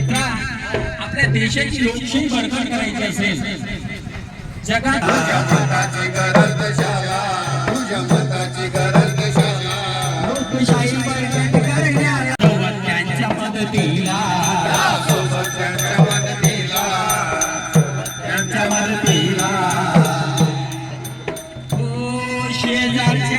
मित्रा आपल्या देशाची लोकशाही बळकट करायची असेल जगात मताची हो, शेजारच्या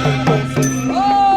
¡Oh!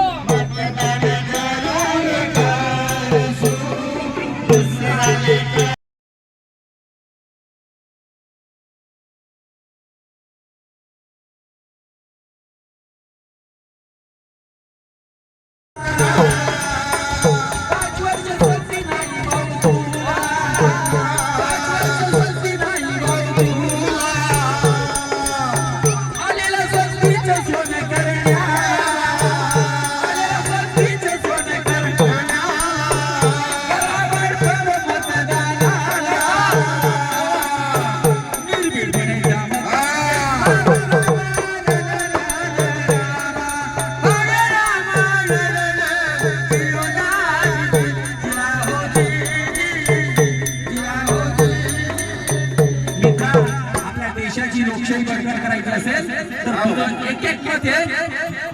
आयुष्यात परिणाम करायचा असेल तर एक एक मत हे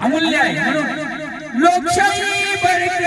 अमूल्य आहे. म्हणून लोकशाही बळकट